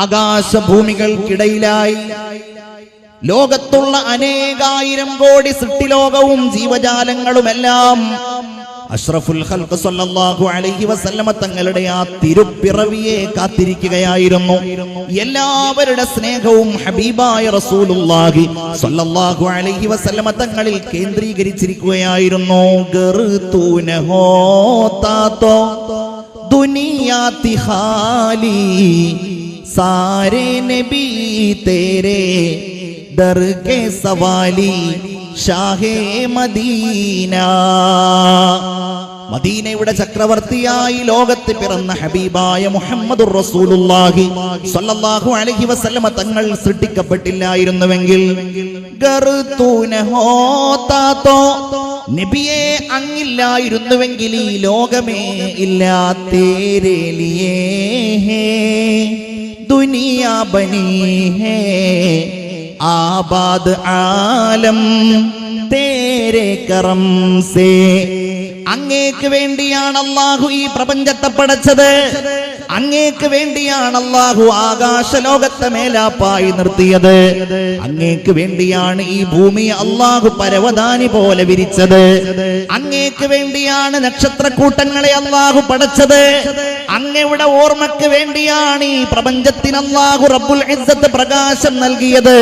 ആകാശഭൂമികൾക്കിടയിലായി. ലോകത്തുള്ള അനേകായിരം കോടി സൃഷ്ടിലോകവും ജീവജാലങ്ങളുമെല്ലാം അഷ്റഫുൽ ഹൽക്ക് സല്ലല്ലാഹു അലൈഹി വസല്ലമ തങ്ങളുടെ ആ തിരുപ്പിറവിയെ കാത്തിരിക്കുകയായിരുന്നു. എല്ലാവരുടെ സ്നേഹവും ഹബീബായ റസൂലുള്ളാഹി സല്ലല്ലാഹു അലൈഹി വസല്ലമ തങ്ങളിൽ കേന്ദ്രീകരിച്ചിരിക്കുകയായിരുന്നു. ഗർതൂനഹോ ഹോതാതോ ദുനിയാതി ഖാലി സാരേ നബി तेरे ദർ के സവാലി ഷാഹേ മദീന മദീനയുടെ ചക്രവർത്തിയായി ലോകത്ത് പിറന്ന ഹബീബായ മുഹമ്മദ് റസൂലുള്ളാഹി സ്വല്ലല്ലാഹു അലൈഹി വസല്ലമ തങ്ങൾ സൃഷ്ടിക്കപ്പെട്ടില്ലായിരുന്നുവെങ്കിൽ ഗർതൂന ഹോതാതോ നബിയെ അങ്ങില്ലായിരുന്നുവെങ്കിൽ ഈ ലോകമേ ഇല്ലാത്തേരേലിയേ ദുനിയാബനീ ഹേ ആബാദ് ആലം തേരെ കറം സേ അങ്ങേക്ക് വേണ്ടിയാണ് അള്ളാഹു ഈ പ്രപഞ്ചത്തെ പടച്ചത്. അങ്ങേക്ക് വേണ്ടിയാണ് അള്ളാഹു ആകാശ ലോകത്തെ മേലാപ്പായി നിർത്തിയത്. അങ്ങേക്ക് വേണ്ടിയാണ് ഈ ഭൂമി അള്ളാഹു പരവതാനി പോലെ വിരിച്ചത്. അങ്ങേക്ക് വേണ്ടിയാണ് നക്ഷത്രക്കൂട്ടങ്ങളെ അള്ളാഹു പടച്ചത്. അങ്ങയുടെ ഓർമ്മക്ക് വേണ്ടിയാണ് ഈ പ്രപഞ്ചത്തിന് അള്ളാഹു റബ്ബുൽ ഇസ്സത്ത് പ്രകാശം നൽകിയത്.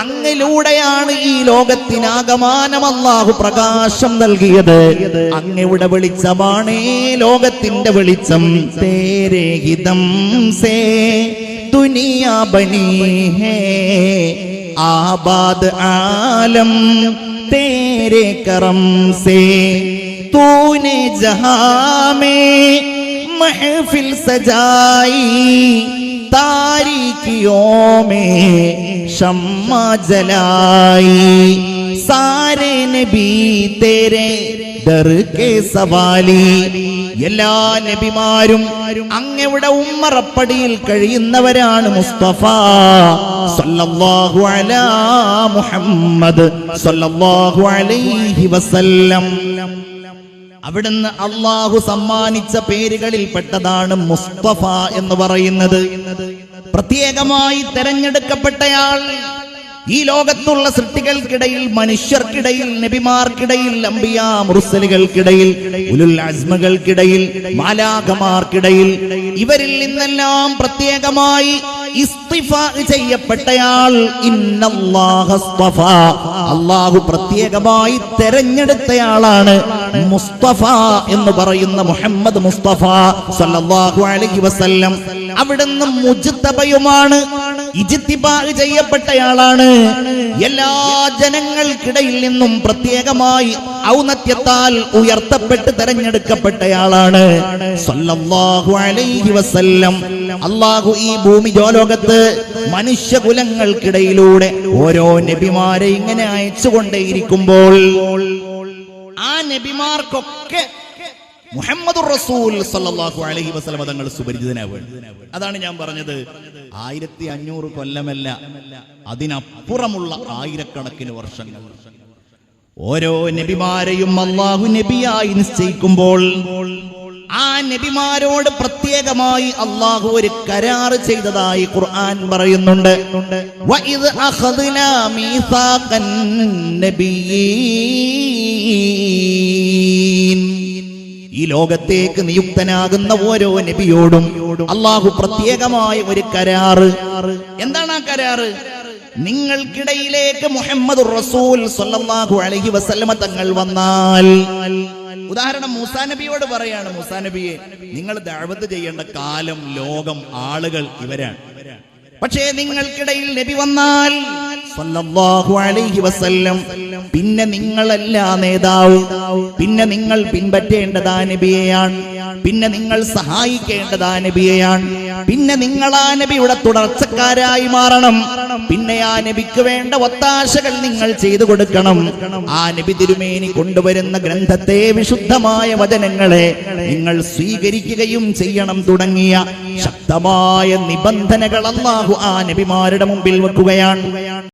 അങ്ങിലൂടെയാണ് ഈ ലോകത്തിനാകമാനം അള്ളാഹു പ്രകാശം നൽകിയത്. അങ്ങയുടെ വെളിച്ചമാണ് ലോകത്തിന്റെ വെളിച്ചം. തേരെ ഹിതം സേ ദുനിയാ ബനി ഹേ ആബാദ് ആലം തേരെ കറം സേ തൂനെ ജഹാമേ महफिल सजाई तारीखियों में शम्मा जलाई सारे नबी तेरे ദർ കെ സവാലി എല്ലാ നബിമാരും അങ്ങയുടെ ഉമ്മറപ്പടിയിൽ കഴിയുന്നവരാണ് മുസ്തഫ സല്ലല്ലാഹു അലാ മുഹമ്മദ് സല്ലല്ലാഹു അലൈഹി വസല്ലം അവിടുന്ന് അള്ളാഹു സമ്മാനിച്ച പേരുകളിൽ പെട്ടതാണ് മുസ്തഫ എന്ന് പറയുന്നത്. പ്രത്യേകമായി തെരഞ്ഞെടുക്കപ്പെട്ടയാൾ ഈ ലോകത്തുള്ള സൃഷ്ടികൾക്കിടയിൽ മനുഷ്യർക്കിടയിൽ നബിമാർക്കിടയിൽ അമ്പിയ മുറുസലുകൾക്കിടയിൽ ഉലുൽ അസ്മകൾക്കിടയിൽ മാലാഖമാർക്കിടയിൽ ഇവരിൽ നിന്നെല്ലാം പ്രത്യേകമായി ചെയ്യപ്പെട്ടയാൾ. അള്ളാഹു പ്രത്യേകമായി തെരഞ്ഞെടുത്തയാളാണ് മുസ്തഫ എന്ന് പറയുന്ന മുഹമ്മദ് മുസ്തഫ സല്ലല്ലാഹു അലൈഹി വസല്ലം. അവിടുന്ന് മുജ്തബയുമാണ് ഇജ്തിബാ ചെയ്യപ്പെട്ടയാളാണ്. എല്ലാ ജനങ്ങൾക്കിടയിൽ നിന്നും പ്രത്യേകമായി ഔന്നത്യത്താൽ ഉയർത്തപ്പെട്ട് തെരഞ്ഞെടുക്കപ്പെട്ടയാളാണ്. സല്ലല്ലാഹു അലൈഹി വസല്ലം. അള്ളാഹു ഈ ഭൂമി ജോലോകത്ത് മനുഷ്യകുലങ്ങൾക്കിടയിലൂടെ ഓരോ നബിമാരെ ഇങ്ങനെ അയച്ചുകൊണ്ടേയിരിക്കുമ്പോൾ ആ നബിമാർക്കൊക്കെ മുഹമ്മദ് റസൂൽ സല്ലല്ലാഹു അലൈഹി വസല്ലം തങ്ങൾ സുപരിചിതനാവുകയാണ്. അതാണ് ഞാൻ പറഞ്ഞത്. ആയിരത്തി അഞ്ഞൂറ് കൊല്ലമല്ല അതിനപ്പുറമുള്ള ആയിരക്കണക്കിന് വർഷങ്ങൾ. ഓരോ നബിമാരെയും അള്ളാഹു നബിയായി നിശ്ചയിക്കുമ്പോൾ ആ നബിമാരോട് പ്രത്യേകമായി അള്ളാഹു ഒരു കരാർ ചെയ്തതായി ഖുർആൻ പറയുന്നുണ്ട്. ഈ ലോകത്തേക്ക് നിയുക്തനാകുന്ന ഓരോ നബിയോടും അള്ളാഹു പ്രത്യേകമായ ഒരു കരാറ്. എന്താണ് ആ കരാറ്? നിങ്ങൾക്കിടയിലേക്ക് മുഹമ്മദ് റസൂൽ സല്ലല്ലാഹു അലൈഹി വസല്ലമ തങ്ങൾ വന്നാൽ ഉദാഹരണം മൂസാ നബിയോട് പറയാണ് മൂസാ നബിയെ നിങ്ങൾ ദഅവത്ത് ചെയ്യേണ്ട കാലം ലോകം ആളുകൾ ഇവരാണ്. പക്ഷേ നിങ്ങൾക്കിടയിൽ നബി വന്നാൽ പിന്നെ നിങ്ങളല്ല നേതാവ് പിന്നെ നിങ്ങൾ പിൻപറ്റേണ്ടതാ നബിയെയാണ് പിന്നെ നിങ്ങൾ സഹായിക്കേണ്ടതാ നബിയെയാണ് പിന്നെ നിങ്ങൾ ആ നബിയുടെ തുടർച്ചക്കാരായി മാറണം. പിന്നെ ആ നബിക്ക് വേണ്ട ഒത്താശകൾ നിങ്ങൾ ചെയ്തു കൊടുക്കണം. ആ നബി തിരുമേനി കൊണ്ടുവരുന്ന ഗ്രന്ഥത്തെ വിശുദ്ധമായ വചനങ്ങളെ നിങ്ങൾ സ്വീകരിക്കുകയും ചെയ്യണം തുടങ്ങിയ ശക്തമായ നിബന്ധനകൾ ആ നബിമാരുടെ മുമ്പിൽ വെക്കുകയാണ്.